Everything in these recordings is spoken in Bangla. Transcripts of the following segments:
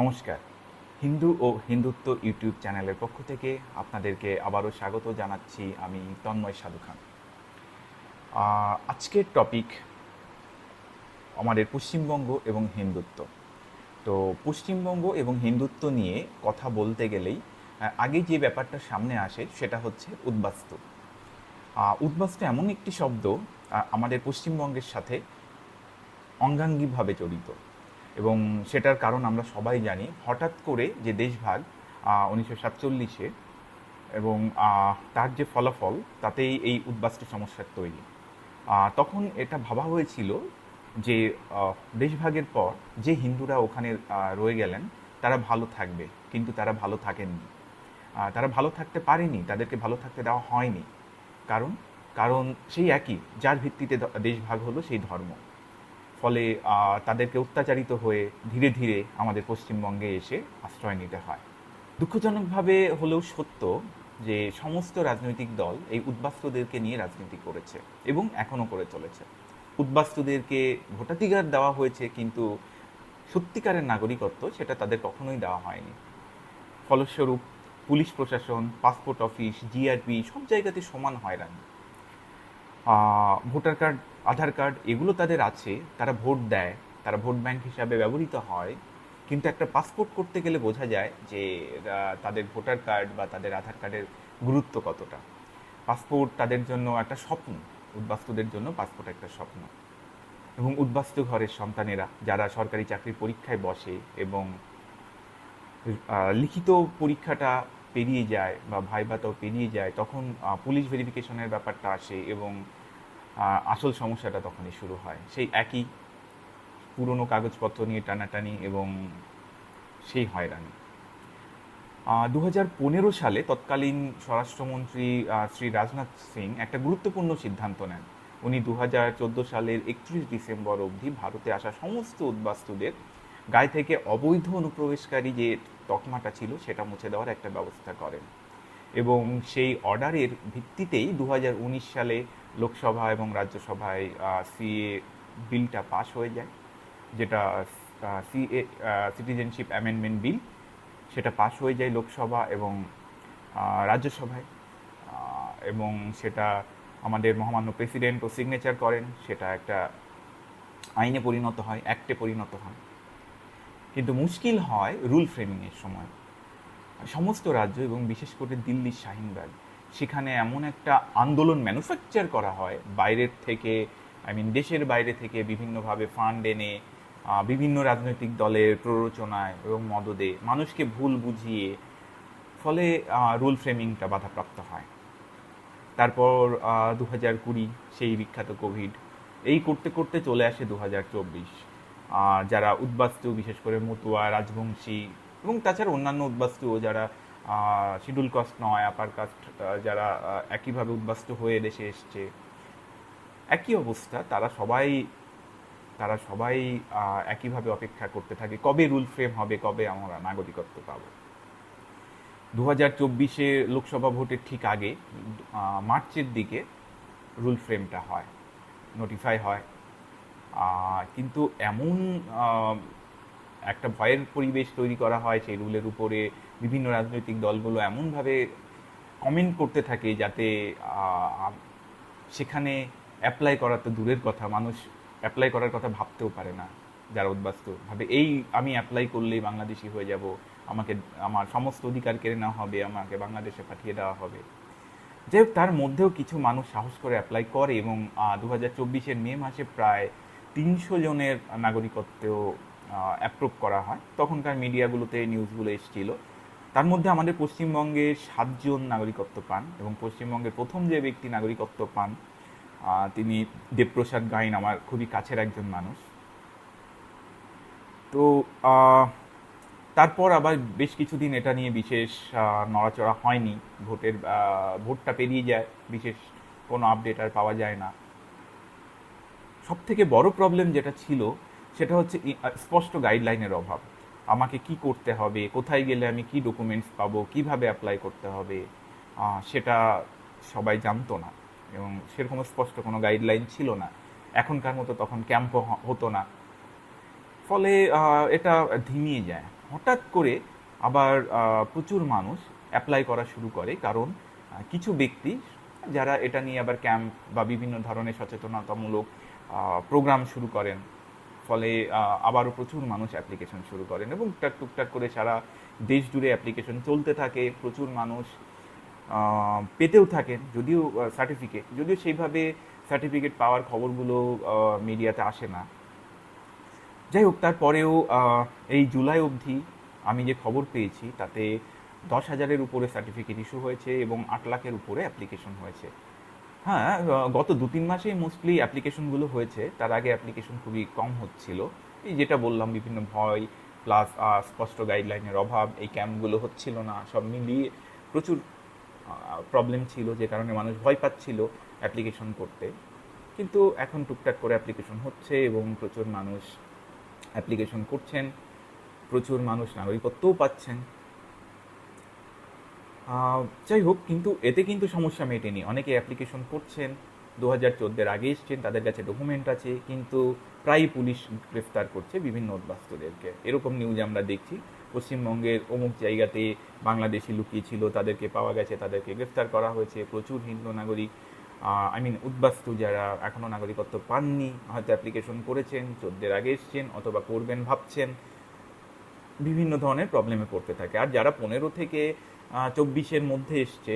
নমস্কার। হিন্দু ও হিন্দুত্ব ইউটিউব চ্যানেলের পক্ষ থেকে আপনাদেরকে আবারও স্বাগত জানাচ্ছি আমি তন্ময় সাধু খান। আজকের টপিক আমাদের পশ্চিমবঙ্গ এবং হিন্দুত্ব। তো পশ্চিমবঙ্গ এবং হিন্দুত্ব নিয়ে কথা বলতে গেলেই আগে যে ব্যাপারটা সামনে আসে সেটা হচ্ছে উদ্বাস্তু। উদ্বাস্তু এমন একটি শব্দ আমাদের পশ্চিমবঙ্গের সাথে অঙ্গাঙ্গিভাবে জড়িত। এবং সেটার কারণ আমরা সবাই জানি। হঠাৎ করে যে দেশভাগ উনিশশো সাতচল্লিশে এবং তার যে ফলাফল, তাতেই এই উদ্বাস্তু সমস্যার তৈরি। তখন এটা ভাবা হয়েছিল যে দেশভাগের পর যে হিন্দুরা ওখানে রয়ে গেলেন, তারা ভালো থাকবে, কিন্তু তারা ভালো থাকেননি। তারা ভালো থাকতে পারেনি, তাদেরকে ভালো থাকতে দেওয়া হয়নি। কারণ? কারণ সেই একই, যার ভিত্তিতে দেশভাগ হলো সেই ধর্ম। ফলে তাদেরকে অত্যাচারিত হয়ে ধীরে ধীরে আমাদের পশ্চিমবঙ্গে এসে আশ্রয় নিতে হয়। দুঃখজনকভাবে হলেও সত্য যে সমস্ত রাজনৈতিক দল এই উদ্বাস্তুদেরকে নিয়ে রাজনীতি করেছে এবং এখনও করে চলেছে। উদ্বাস্তুদেরকে ভোটাধিকার দেওয়া হয়েছে কিন্তু সত্যিকারের নাগরিকত্ব সেটা তাদের কখনোই দেওয়া হয়নি। ফলস্বরূপ পুলিশ প্রশাসন পাসপোর্ট অফিস জিআরপি সব জায়গাতে সমান হয়রানি। আহ, ভোটার কার্ড, আধার কার্ড এগুলো তাদের আছে, তারা ভোট দেয়, তারা ভোট ব্যাংক হিসাবে ব্যবহৃত হয়, কিন্তু একটা পাসপোর্ট করতে গেলে বোঝা যায় যে তাদের ভোটার কার্ড বা তাদের আধার কার্ডের গুরুত্ব কতটা। পাসপোর্ট তাদের জন্য একটা স্বপ্ন, উদ্বাস্তুদের জন্য পাসপোর্ট একটা স্বপ্ন। এবং উদ্বাস্তু ঘরের সন্তানেরা, যারা সরকারি চাকরির পরীক্ষায় বসে এবং লিখিত পরীক্ষাটা পেরিয়ে যায় বা ভাইভাটাও পেরিয়ে যায়, তখন পুলিশ ভেরিফিকেশনের ব্যাপারটা আসে এবং আসল সমস্যাটা তখনই শুরু হয়। সেই একই পুরনো কাগজপত্র নিয়ে টানাটানি এবং সেই হয়রানি। দু হাজার পনেরো সালে তৎকালীন স্বরাষ্ট্রমন্ত্রী শ্রী রাজনাথ সিং একটা গুরুত্বপূর্ণ সিদ্ধান্ত নেন। উনি দু হাজার চোদ্দ সালের একত্রিশ ডিসেম্বর অবধি ভারতে আসা সমস্ত উদ্বাস্তুদের গায়ে থেকে অবৈধ অনুপ্রবেশকারী যে তকমাটা ছিল, সেটা মুছে দেওয়ার একটা ব্যবস্থা করেন। এবং সেই অর্ডারের ভিত্তিতেই দু হাজার উনিশ সালে লোকসভা এবং রাজ্যসভায় সিএ বিলটা পাশ হয়ে যায়। যেটা সিএ সিটিজেনশিপ অ্যামেন্ডমেন্ট বিল, সেটা পাশ হয়ে যায় লোকসভা এবং রাজ্যসভায়। এবং সেটা আমাদের মহামান্য প্রেসিডেন্টও সিগনেচার করেন। সেটা একটা আইনে পরিণত হয় অ্যাক্টে পরিণত হয়। কিন্তু মুশকিল হয় রুল ফ্রেমিংয়ের সময়। সমস্ত রাজ্য এবং বিশেষ করে দিল্লির শাহিনবাগ, সেখানে এমন একটা আন্দোলন ম্যানুফ্যাকচার করা হয়, বাইরের থেকে আই মিন দেশের বাইরে থেকে বিভিন্নভাবে ফান্ড এনে বিভিন্ন রাজনৈতিক দলের প্ররোচনায় এবং মদদে মানুষকে ভুল বুঝিয়ে, ফলে রুল ফ্রেমিংটা বাধাপ্রাপ্ত হয়। তারপর দু হাজার কুড়ি, সেই বিখ্যাত কোভিড, এই করতে করতে চলে আসে দু হাজার চব্বিশ। যারা উদ্বাস্তু, বিশেষ করে মতুয়া, রাজবংশী এবং তাছাড়া অন্যান্য উদ্বাস্তুও যারা শিডিউল কাস্ট নয়, আপার কাস্ট যারা একইভাবে উদ্বাস্তু হয়ে দেশে এসছে। একই অবস্থা, তারা সবাই তারা সবাই একইভাবে অপেক্ষা করতে থাকে, কবে রুল ফ্রেম হবে, কবে আমরা নাগরিকত্ব পাবো। দু হাজার চব্বিশে লোকসভা ভোটের ঠিক আগে মার্চের দিকে রুল ফ্রেমটা হয়, নোটিফাই হয়। কিন্তু এমন একটা ভয়ের পরিবেশ তৈরি করা হয় সেই রুলের উপরে, বিভিন্ন রাজনৈতিক দলগুলো এমনভাবে কমেন্ট করতে থাকে যাতে সেখানে অ্যাপ্লাই করা তো দূরের কথা, মানুষ অ্যাপ্লাই করার কথা ভাবতেও পারে না যারা উদ্বাস্তু। ভাবে এই আমি অ্যাপ্লাই করলেই বাংলাদেশি হয়ে যাব, আমাকে, আমার সমস্ত অধিকার কেড়ে নেওয়া হবে, আমাকে বাংলাদেশে পাঠিয়ে দেওয়া হবে। হোক, তার মধ্যেও কিছু মানুষ সাহস করে অ্যাপ্লাই করে এবং দু হাজার চব্বিশের মে মাসে প্রায় তিনশো জনের নাগরিকত্ব অ্যাপ্রুভ করা হয়। তখনকার মিডিয়াগুলোতে নিউজগুলো এসেছিল। তার মধ্যে আমাদের পশ্চিমবঙ্গে সাতজন নাগরিকত্ব পান এবং পশ্চিমবঙ্গের প্রথম যে ব্যক্তি নাগরিকত্ব পান তিনি দেবপ্রসাদ গাইন, আমার খুবই কাছের একজন মানুষ। তো তারপর আবার বেশ কিছুদিন এটা নিয়ে বিশেষ নড়াচড়া হয়নি। ভোটের ভোটটা পেরিয়ে যায়। বিশেষ কোনো আপডেট আর পাওয়া যায় না। সব থেকে বড় প্রবলেম যেটা ছিল, সেটা হচ্ছে স্পষ্ট গাইডলাইনের অভাব। আমাকে কি করতে হবে, কোথায় গেলে আমি কি ডকুমেন্টস পাবো, কীভাবে অ্যাপ্লাই করতে হবে সেটা সবাই জানতো না এবং সেরকম স্পষ্ট কোনো গাইডলাইন ছিল না। এখনকার মতো তখন ক্যাম্পও হতো না। ফলে এটা ধিমিয়ে যায়। হঠাৎ করে আবার প্রচুর মানুষ অ্যাপ্লাই করা শুরু করে। কারণ কিছু ব্যক্তি যারা এটা নিয়ে আবার ক্যাম্প বা বিভিন্ন ধরনের সচেতনতামূলক প্রোগ্রাম শুরু করেন। ফলে আবারও প্রচুর মানুষ অ্যাপ্লিকেশন শুরু করেন এবং টুকটাক টুকটাক করে সারা দেশ জুড়ে অ্যাপ্লিকেশন চলতে থাকে, প্রচুর মানুষ পেতেও থাকেন, যদিও সার্টিফিকেট যদিও সেইভাবে সার্টিফিকেট পাওয়ার খবরগুলো মিডিয়াতে আসে না। যাই হোক, তারপরেও এই জুলাই অবধি আমি যে খবর পেয়েছি, তাতে দশ হাজারের উপরে সার্টিফিকেট ইস্যু হয়েছে এবং আট লাখের উপরে অ্যাপ্লিকেশন হয়েছে। হ্যাঁ গত দু তিন মাসেই মোস্টলি অ্যাপ্লিকেশনগুলো হয়েছে। তার আগে অ্যাপ্লিকেশন খুবই কম হচ্ছিল। এই যেটা বললাম, বিভিন্ন ভয় প্লাস স্পষ্ট গাইডলাইনের অভাব, এই ক্যাম্পগুলো হচ্ছিল না, সব মিলিয়ে প্রচুর প্রবলেম ছিল, যে কারণে মানুষ ভয় পাচ্ছিল অ্যাপ্লিকেশন করতে। কিন্তু এখন টুকটাক করে অ্যাপ্লিকেশন হচ্ছে এবং প্রচুর মানুষ অ্যাপ্লিকেশন করছেন। প্রচুর মানুষ নাগরিকত্বও পাচ্ছেন। যাই হোক কিন্তু এতে কিন্তু সমস্যা মেটেনি। অনেকে অ্যাপ্লিকেশন করছেন দু হাজার চোদ্দের আগে এসছেন, তাদের কাছে ডকুমেন্ট আছে, কিন্তু প্রায়ই পুলিশ গ্রেফতার করছে বিভিন্ন উদ্বাস্তুদেরকে। এরকম নিউজ আমরা দেখছি। পশ্চিমবঙ্গের অমুক জায়গাতে বাংলাদেশি লুকিয়ে ছিল, তাদেরকে পাওয়া গেছে, তাদেরকে গ্রেফতার করা হয়েছে। প্রচুর হিন্দু নাগরিক আই মিন উদ্বাস্তু যারা এখনও নাগরিকত্ব পাননি, হয়তো অ্যাপ্লিকেশন করেছেন, চোদ্দের আগে এসছেন, অথবা করবেন ভাবছেন। বিভিন্ন ধরনের প্রবলেমে পড়তে থাকে। আর যারা পনেরো থেকে চব্বিশের মধ্যে এসছে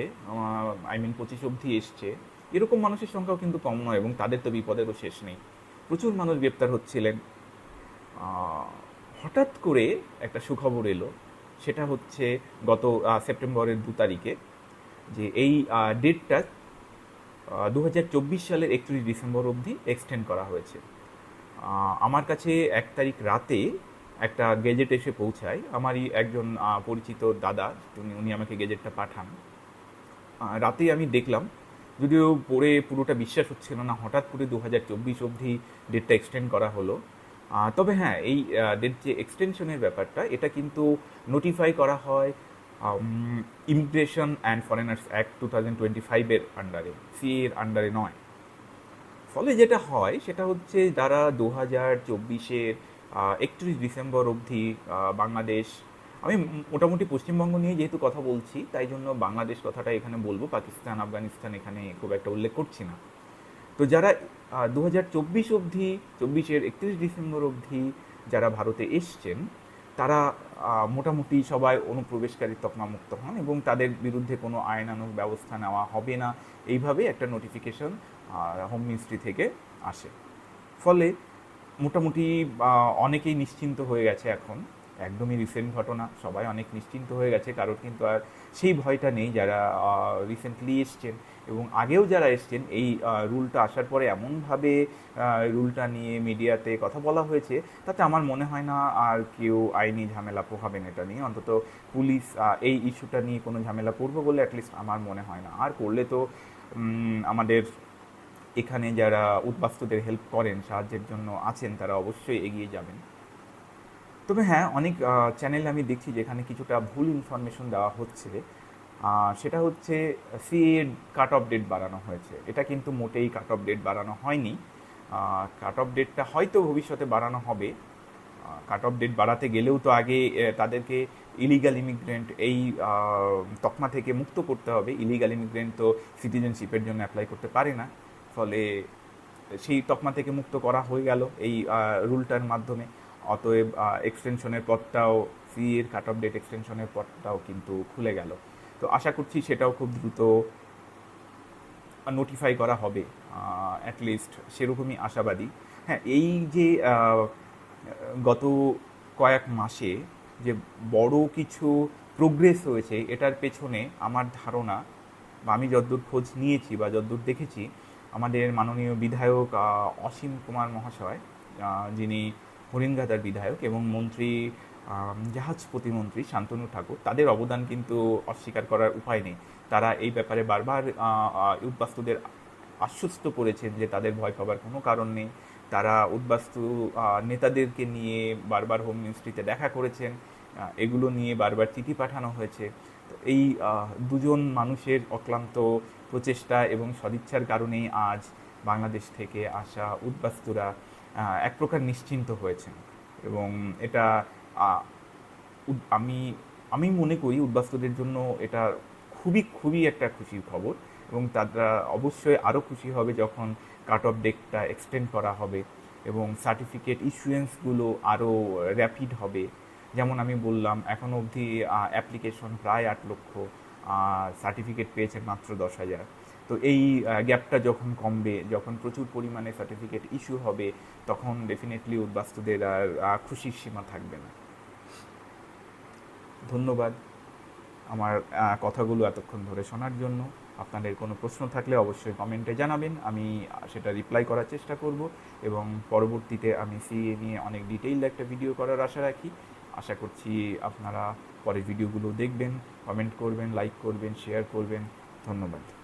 আই মিন পঁচিশ অবধি এসছে। এরকম মানুষের সংখ্যাও কিন্তু কম নয় এবং তাদের তো বিপদেরও শেষ নেই। প্রচুর মানুষ গ্রেপ্তার হচ্ছিলেন। হঠাৎ করে একটা সুখবর এলো, সেটা হচ্ছে গত সেপ্টেম্বরের দু তারিখে যে এই ডেটটা দু হাজার চব্বিশ সালের একত্রিশ ডিসেম্বর অবধি এক্সটেন্ড করা হয়েছে। আমার কাছে এক তারিখ রাতে একটা গেজেট এসে পৌঁছায়। আমারই একজন পরিচিত দাদা, উনি উনি আমাকে গেজেটটা পাঠান। রাতেই আমি দেখলাম, যদিও পড়ে পুরোটা বিশ্বাস হচ্ছিল না হঠাৎ করে দু হাজার চব্বিশ অবধি ডেটটা এক্সটেন্ড করা হলো। তবে হ্যাঁ এই ডেট যে এক্সটেনশনের ব্যাপারটা, এটা কিন্তু নোটিফাই করা হয় immigration and foreigners act two thousand twenty ফাইভের আন্ডারে সি এর আন্ডারে নয়। ফলে যেটা হয়, সেটা হচ্ছে যারা দু হাজার চব্বিশের একত্রিশ ডিসেম্বর অবধি বাংলাদেশ, আমি মোটামুটি পশ্চিমবঙ্গ নিয়ে যেহেতু কথা বলছি, তাই জন্য বাংলাদেশ কথাটা এখানে বলব। পাকিস্তান, আফগানিস্তান এখানে খুব একটা উল্লেখ করছি না। তো যারা দু হাজার চব্বিশ অবধি, চব্বিশের একত্রিশ ডিসেম্বর অবধি যারা ভারতে এসছেন, তারা মোটামুটি সবাই অনুপ্রবেশকারী তকমামুক্ত হন এবং তাদের বিরুদ্ধে কোনো আইনানুগ ব্যবস্থা নেওয়া হবে না। এইভাবে একটা নোটিফিকেশন হোম মিনিস্ট্রি থেকে আসে। ফলে মোটামুটি অনেকেই নিশ্চিন্ত হয়ে গেছে এখন। একদমই রিসেন্ট ঘটনা, সবাই অনেক নিশ্চিন্ত হয়ে গেছে কারোর কিন্তু আর সেই ভয়টা নেই যারা রিসেন্টলি এসছেন এবং আগেও যারা এসছেন, এই রুলটা আসার পরে এমনভাবে রুলটা নিয়ে মিডিয়াতে কথা বলা হয়েছে, তাতে আমার মনে হয় না আর কেউ আইনি ঝামেলা পোহাবেন এটা নিয়ে। অন্তত পুলিশ এই ইস্যুটা নিয়ে কোনো ঝামেলা করব বলে অ্যাটলিস্ট আমার মনে হয় না। আর করলে তো আমাদের এখানে যারা উদ্বাস্তুদের হেল্প করেন, সাহায্যের জন্য আছেন, তারা অবশ্যই এগিয়ে যাবেন। তবে হ্যাঁ অনেক চ্যানেল আমি দেখছি যেখানে কিছুটা ভুল ইনফরমেশন দেওয়া হচ্ছে। সেটা হচ্ছে সি কাট অফ ডেট বাড়ানো হয়েছে। এটা কিন্তু মোটেই কাট অফ ডেট বাড়ানো হয়নি। কাট অফ ডেটটা হয়তো ভবিষ্যতে বাড়ানো হবে। কাট অফ ডেট বাড়াতে গেলেও তো আগে তাদেরকে ইলিগাল ইমিগ্রেন্ট এই তকমা থেকে মুক্ত করতে হবে। ইলিগাল ইমিগ্রেন্ট তো সিটিজেনশিপের জন্য অ্যাপ্লাই করতে পারে না। ফলে সেই তকমা থেকে মুক্ত করা হয়ে গেল এই রুলটার মাধ্যমে। অতএব এক্সটেনশনের পথটাও সি এর কাট অফ ডেট এক্সটেনশনের পথটাও কিন্তু খুলে গেল। তো আশা করছি সেটাও খুব দ্রুত নোটিফাই করা হবে অ্যাটলিস্ট সেরকমই আশাবাদী। হ্যাঁ এই যে গত কয়েক মাসে যে বড় কিছু প্রোগ্রেস হয়েছে, এটার পেছনে আমার ধারণা বা আমি যদ্দূর খোঁজ নিয়েছি বা যদ্দূর দেখেছি আমাদের মাননীয় বিধায়ক অসীম কুমার মহাশয় যিনি হরিণঘাতার বিধায়ক এবং মন্ত্রী জাহাজ প্রতিমন্ত্রী শান্তনু ঠাকুর, তাদের অবদান কিন্তু অস্বীকার করার উপায় নেই। তারা এই ব্যাপারে বারবার উদ্বাস্তুদের আশ্বস্ত করেছেন যে তাদের ভয় পাবার কোনো কারণ নেই। তারা উদ্বাস্তু নেতাদেরকে নিয়ে বারবার হোম মিনিস্ট্রিতে দেখা করেছেন এগুলো নিয়ে বারবার চিঠি পাঠানো হয়েছে। এই দুজন মানুষের অক্লান্ত প্রচেষ্টা এবং সদিচ্ছার কারণেই আজ বাংলাদেশ থেকে আসা উদ্বাস্তুরা এক প্রকার নিশ্চিন্ত হয়েছেন। এবং এটা আমি আমি মনে করি উদ্বাস্তুদের জন্য এটা খুবই খুবই একটা খুশির খবর এবং তারা অবশ্যই আরও খুশি হবে যখন কাট অফ ডেটটা এক্সটেন্ড করা হবে এবং সার্টিফিকেট ইস্যুয়েন্সগুলো আরও র্যাপিড হবে। যেমন আমি বললাম এখনও অবধি অ্যাপ্লিকেশন প্রায় আট লক্ষ সার্টিফিকেট পেয়েছে মাত্র দশ হাজার। তো এই গ্যাপটা যখন কমবে, যখন প্রচুর পরিমাণে সার্টিফিকেট ইস্যু হবে, তখন ডেফিনেটলি উদ্বাস্তুদের আর খুশির সীমা থাকবে না। ধন্যবাদ আমার কথাগুলো এতক্ষণ ধরে শোনার জন্য। আপনাদের কোনো প্রশ্ন থাকলে অবশ্যই কমেন্টে জানাবেন। আমি সেটা রিপ্লাই করার চেষ্টা করব এবং পরবর্তীতে আমি সিএ নিয়ে অনেক ডিটেইলড একটা ভিডিও করার আশা রাখি। আশা করছি আপনারা পরের ভিডিওগুলো দেখবেন কমেন্ট করবেন লাইক করবেন শেয়ার করবেন। ধন্যবাদ।